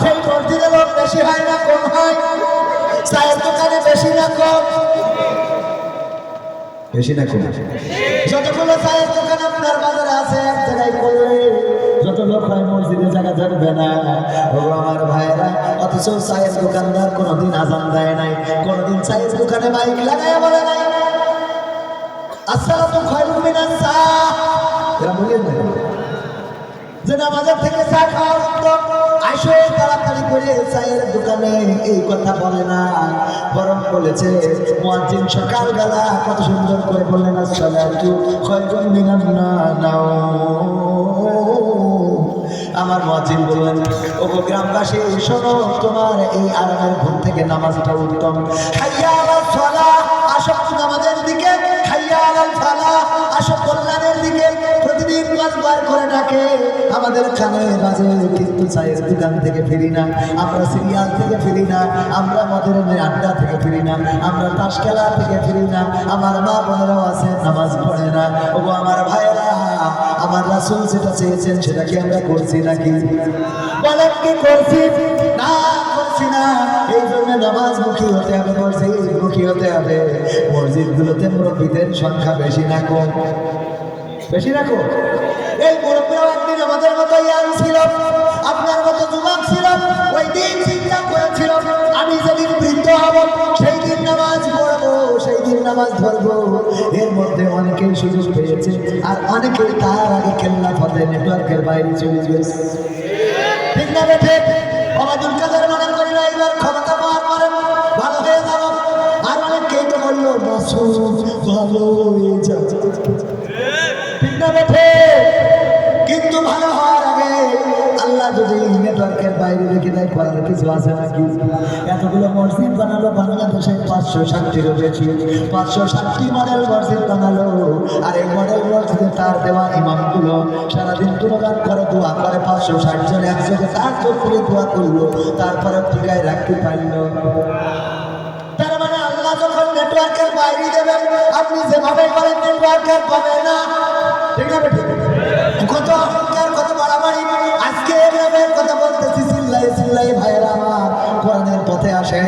সেই মসজিদে লোক বেশি হয় না কম হয়। চায়ের দোকানে বেশি না কম। বেশি না কম। যতগুলো চায়ের দোকান আপনার বাজারে আছে এক জায়গায় করলে যত লোক হয় মসজিদে জায়গা ধরবে না। ও আমার ভাইরা অথচ চায়ের দোকানদার কোনোদিন আজান দেয় নাই কোনোদিন চায়ের দোকানে বাইক লাগায় বলে নাই। আসসালাতু খায়রুম মিনাস সা এরা বলেন না। যে নামাজের থেকে চা খাওয়া উত্তম। আসো তাড়াতাড়ি করে দোকানে, এই কথা বলে না। বরং বলেছে সকালবেলা কত সুন্দর করে মিনান নাও আমার মুয়াজ্জিন বললেন ও গ্রামবাসী, শোনো, তোমার এই আরামের ঘুম থেকে নামাজটা উত্তম। হাইয়া আলাল ফালাহ আসো নামাজের দিকে। হাইয়া আলাল ফালাহ আসো আমাদের বাজে, কিন্তু থেকে ফিরি না। আমরা সিরিয়াল থেকে ফিরি না, আমরা আড্ডা থেকে ফিরি না, আমরা তাস খেলা থেকে ফিরি না, আমার মা বোনেরাও আছে, নামাজ পড়ে না। ও আমার ভাইয়েরা, আমার রাসুল যেটা চেয়েছেন সেটা কি আমরা করছি নাকি? বলেন কি করছি? না করছি না। এই জন্য নামাজ মুখী হতে হবে, মসজিদ মুখী হতে হবে। মসজিদগুলোতে মুরব্বীদের সংখ্যা বেশি না কম। বেশি রাখো। এই মুরব্বীরাও একদিন আমাদের মতো ইয়াং ছিল, আপনার মতো যুবক ছিল, ওই দিন চিন্তা করেছিল, আমি যেদিন বৃদ্ধ হব সেই দিন নামাজ পড়ব সেই দিন নামাজ ধরবো। এর মধ্যে অনেকেই সুযোগ পেয়েছে, আর অনেকেই তার আগে খেলনা পথে নেটওয়ার্কের বাইরে চলে গেছে ঠিক না বেঠে অবাদুল কাদের মনে করি না, এবার ক্ষমতা পাওয়ার পরে ভালো হয়ে যাব। আর অনেকেই তো বলল মাসুদ ভালো হয়ে যাবে তারপরে রাখতে মানে আল্লাহ যখন নেটওয়ার্কের বাইরে আপনি যেভাবে করেন নেটওয়ার্কের পাবে না। ঠিক না বেটি কত অহংকার আজকে কথা বলতেছি চিল্লাই চিল্লাই ভাইরা আমার কোরআনের পথে আসে।